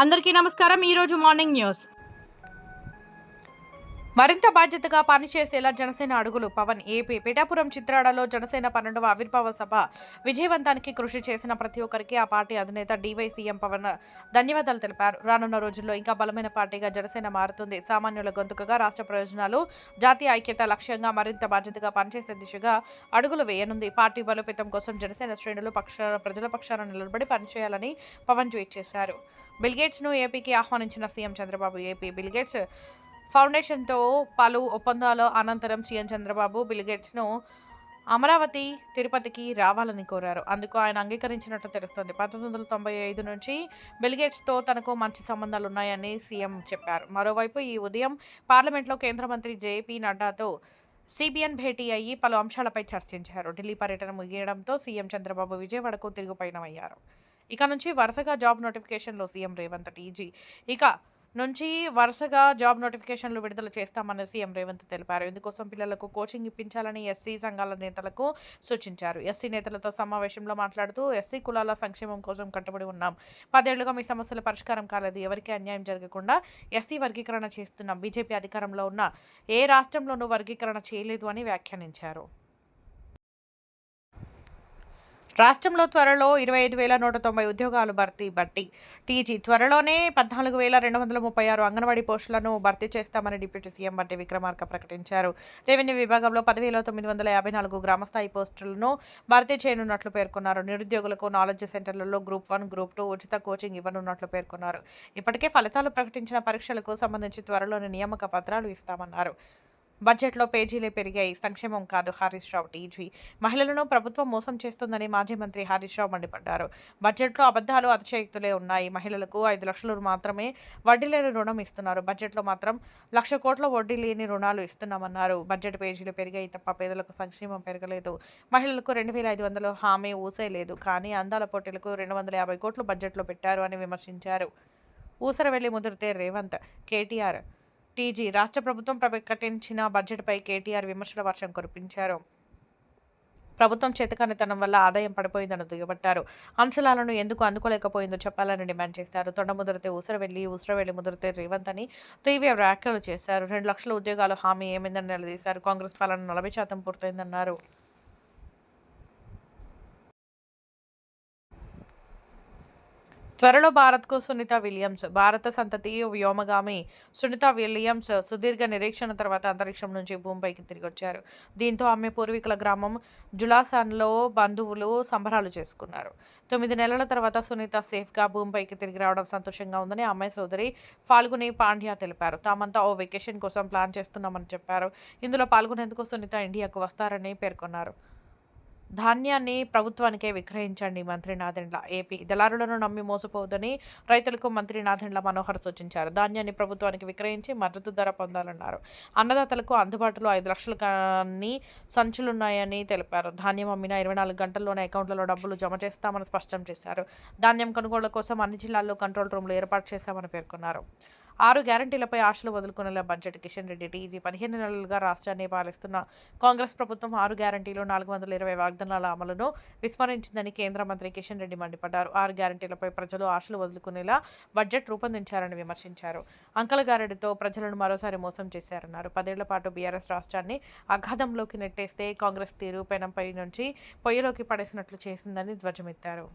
అందరికీ నమస్కారం. ఈ రోజు మార్నింగ్ న్యూస్. మరింత బాధ్యతగా పనిచేసేలా జనసేన అడుగులు. పవన్ ఏపీ పిఠాపురం చిత్రాడలో జనసేన పన్నెండవ ఆవిర్భావ సభ. విజయవంతానికి కృషి చేసిన ప్రతి ఒక్కరికి ఆ పార్టీ అధినేత డివై సీఎం పవన్ ధన్యవాదాలు తెలిపారు. రానున్న రోజుల్లో ఇంకా బలమైన పార్టీగా జనసేన మారుతుంది. సామాన్యుల గొంతుకగా రాష్ట్ర ప్రయోజనాలు జాతీయ ఐక్యత లక్ష్యంగా మరింత బాధ్యతగా పనిచేసే దిశగా అడుగులు వేయనుంది. పార్టీ బలోపేతం కోసం జనసేన శ్రేణులు పక్ష ప్రజల పక్షాన నిలబడి పనిచేయాలని పవన్ ట్వీట్ చేశారు. బిల్గేట్స్ను ఏపీకి ఆహ్వానించిన CM Chandrababu AP Bill Gates ఫౌండేషన్తో పలు ఒప్పందాల అనంతరం సీఎం చంద్రబాబు బిల్గేట్స్ను అమరావతి తిరుపతికి రావాలని కోరారు. అందుకు ఆయన అంగీకరించినట్లు తెలుస్తోంది. పంతొమ్మిది వందల తొంభై ఐదు నుంచి బిల్గేట్స్తో తనకు మంచి సంబంధాలు ఉన్నాయని సీఎం చెప్పారు. మరోవైపు ఈ ఉదయం పార్లమెంట్లో కేంద్ర మంత్రి జేపీ నడ్డాతో సిబిఎన్ భేటీ అయ్యి పలు అంశాలపై చర్చించారు. ఢిల్లీ పర్యటన ముగియడంతో సీఎం చంద్రబాబు విజయవాడకు తిరుగు పయనమయ్యారు ఇక నుంచి వరుసగా జాబ్ నోటిఫికేషన్లు సీఎం రేవంత్ టీజీ ఇక నుంచి వరుసగా జాబ్ నోటిఫికేషన్లు విడుదల చేస్తామని సీఎం రేవంత్ తెలిపారు. ఇందుకోసం పిల్లలకు కోచింగ్ ఇప్పించాలని ఎస్సీ సంఘాల నేతలకు సూచించారు. ఎస్సీ నేతలతో సమావేశంలో మాట్లాడుతూ ఎస్సీ కులాల సంక్షేమం కోసం కట్టుబడి ఉన్నాం. పదేళ్ళుగా మీ సమస్యల పరిష్కారం కాలేదు. ఎవరికీ అన్యాయం జరగకుండా ఎస్సీ వర్గీకరణ చేస్తున్నాం. బీజేపీ అధికారంలో ఉన్న ఏ రాష్ట్రంలోనూ వర్గీకరణ చేయలేదు అని వ్యాఖ్యానించారు. రాష్ట్రంలో త్వరలో ఇరవై ఐదు వేల నూట తొంభై ఉద్యోగాలు భర్తీ బట్టి టీజీ త్వరలోనే పద్నాలుగు వేల రెండు వందల ముప్పై ఆరు అంగన్వాడీ పోస్టులను భర్తీ చేస్తామని డిప్యూటీ సీఎం బట్టి విక్రమార్క ప్రకటించారు. రెవెన్యూ విభాగంలో పదివేల తొమ్మిది వందల యాభై నాలుగు గ్రామస్థాయి పోస్టులను భర్తీ చేయనున్నట్లు పేర్కొన్నారు. నిరుద్యోగులకు నాలెడ్జ్ సెంటర్లలో గ్రూప్ వన్ గ్రూప్ టూ ఉచిత కోచింగ్ ఇవ్వనున్నట్లు పేర్కొన్నారు. ఇప్పటికే ఫలితాలు ప్రకటించిన పరీక్షలకు సంబంధించి త్వరలోనే నియామక పత్రాలు ఇస్తామన్నారు. బడ్జెట్లో పేజీలే పెరిగాయి. సంక్షేమం కాదు హరీష్ రావు టీజీ. మహిళలను ప్రభుత్వం మోసం చేస్తుందని మాజీ మంత్రి హరీష్ రావు మండిపడ్డారు. బడ్జెట్లో అబద్ధాలు అతిశయక్తులే ఉన్నాయి. మహిళలకు ఐదు లక్షలు మాత్రమే వడ్డీ లేని రుణం ఇస్తున్నారు. బడ్జెట్లో మాత్రం లక్ష కోట్ల వడ్డీ లేని రుణాలు ఇస్తున్నామన్నారు. బడ్జెట్ పేజీలు పెరిగాయి తప్ప పేదలకు సంక్షేమం పెరగలేదు. మహిళలకు రెండు వేల ఐదు వందలు హామీ ఊసే లేదు. కానీ అందాల పోటీలకు రెండు వందల యాభై కోట్లు బడ్జెట్లో పెట్టారు అని విమర్శించారు. ఊసర వెళ్ళి ముదిరితే రేవంత్ కేటీఆర్ టీజీ రాష్ట్ర ప్రభుత్వం ప్రకటించిన బడ్జెట్పై కేటీఆర్ విమర్శల వర్షం కురిపించారు. ప్రభుత్వం చేతకానితనం వల్ల ఆదాయం పడిపోయిందని దుయ్యబట్టారు. అంచనాలను ఎందుకు అందుకోలేకపోయిందో చెప్పాలని డిమాండ్ చేశారు. తొండ ముదిరితే ఊసర వెళ్ళి ఊసర వెళ్ళి ముదిరితే రేవంత్ అని తీవ్ర వ్యాఖ్యలు చేశారు. రెండు లక్షల ఉద్యోగాలు హామీ ఏమైందని నిలదీశారు. కాంగ్రెస్ పాలన నలభై శాతం పూర్తయిందన్నారు. త్వరలో భారత్కు సునీత విలియమ్స్ భారత సంతతి వ్యోమగామి సునీత విలియమ్స్ సుదీర్ఘ నిరీక్షణ తర్వాత అంతరిక్షం నుంచి భూమిపైకి తిరిగి వచ్చారు దీంతో ఆమె పూర్వీకుల గ్రామం జులాసాన్లో బంధువులు సంబరాలు చేసుకున్నారు. తొమ్మిది నెలల తర్వాత సునీత సేఫ్గా భూమిపైకి తిరిగి రావడం సంతోషంగా ఉందని అమ్మాయి సోదరి ఫాల్గుని పాండ్యా తెలిపారు. తామంతా ఓ వెకేషన్ కోసం ప్లాన్ చేస్తున్నామని చెప్పారు. ఇందులో పాల్గొనేందుకు సునీత ఇండియాకు వస్తారని పేర్కొన్నారు. ధాన్యాన్ని ప్రభుత్వానికే విక్రయించండి మంత్రి నాదెండ్ల ఏపీ. దళారులను నమ్మి మోసపోవద్దని రైతులకు మంత్రి నాదెండ్ల మనోహర్ సూచించారు. ధాన్యాన్ని ప్రభుత్వానికి విక్రయించి మద్దతు ధర పొందాలన్నారు. అన్నదాతలకు అందుబాటులో ఐదు లక్షల కానీ సంచులున్నాయని తెలిపారు. ధాన్యం అమ్మిన ఇరవై నాలుగు గంటల్లోనే అకౌంట్లలో డబ్బులు జమ చేస్తామని స్పష్టం చేశారు. ధాన్యం కొనుగోళ్ళ కోసం అన్ని జిల్లాల్లో కంట్రోల్ రూమ్లు ఏర్పాటు చేశామని పేర్కొన్నారు. ఆరు గ్యారంటీలపై ఆశలు వదులుకునేలా బడ్జెట్ కిషన్ రెడ్డి. టీజీ పదిహేను నెలలుగా రాష్ట్రాన్ని పాలిస్తున్న కాంగ్రెస్ ప్రభుత్వం ఆరు గ్యారంటీలు నాలుగు వందల ఇరవై వాగ్దానాల అమలును విస్మరించిందని కేంద్ర మంత్రి కిషన్ రెడ్డి మండిపడ్డారు. ఆరు గ్యారంటీలపై ప్రజలు ఆశలు వదులుకునేలా బడ్జెట్ రూపొందించారని విమర్శించారు. అంకలగారెడ్డితో ప్రజలను మరోసారి మోసం చేశారన్నారు. పదేళ్ళ పాటు బీఆర్ఎస్ రాష్ట్రాన్ని అగాధంలోకి నెట్టేస్తే కాంగ్రెస్ తీరు పెనంపై నుంచి పొయ్యిలోకి పడేసినట్లు చేసిందని ధ్వజమెత్తారు.